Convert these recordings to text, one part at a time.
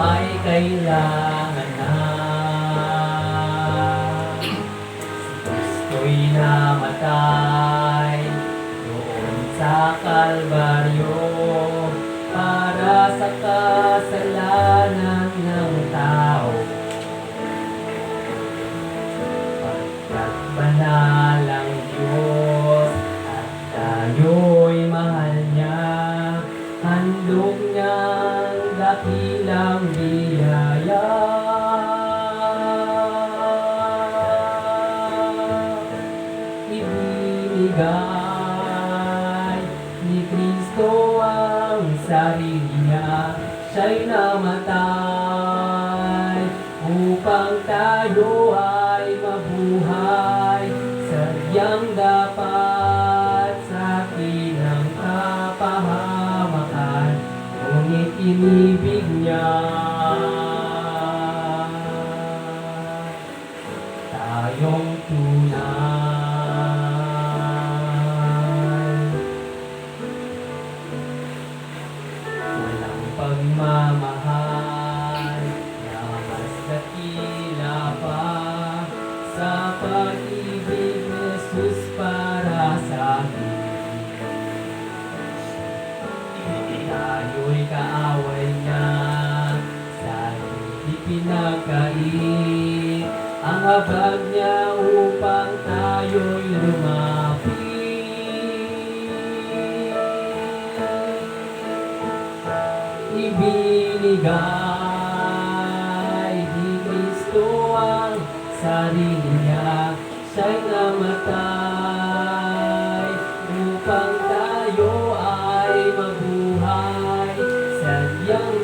ay kailangan na. Kristo'y namatay doon sa Kalbaryo para sa kasalanan ng tao. Pagkat banal ang Diyos at tayo'y mahal niya Handog niyang Ibinigay ni Kristo ang sarili niya Siya'y namatay upang tayo ay mabuhay. Sadyang dapat sa atin ang kapahamakan Ngunit inibig niya Tayo'y kaaway niya sa hindi ang habag niya upang tayo'y lumapit. Ibinigay ni Kristo ang sarili niya, siya'y namatay Sadyang dapat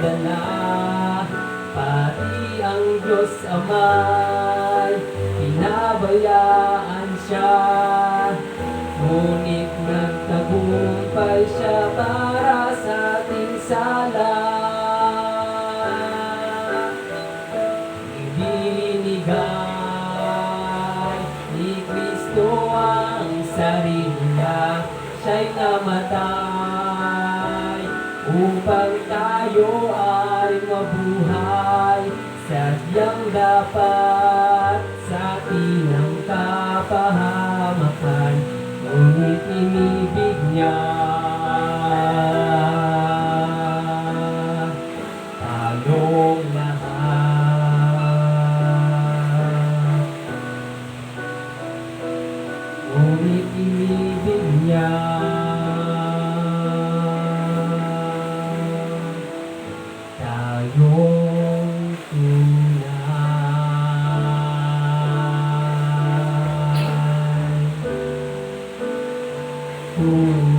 dala. Pati ang Diyos Ama'y pinabayaan siya. Ngunit nagtagumpay siya para sa ating sala. Ibinigay ni Kristo ang sarili siya'y namatay upang tayo ay mabuhay. Sadyang dapat sa atin ang kapahamakan, ngunit inibig niya tayong lahat. Ngunit inibig niya tayong tunay. Tunay.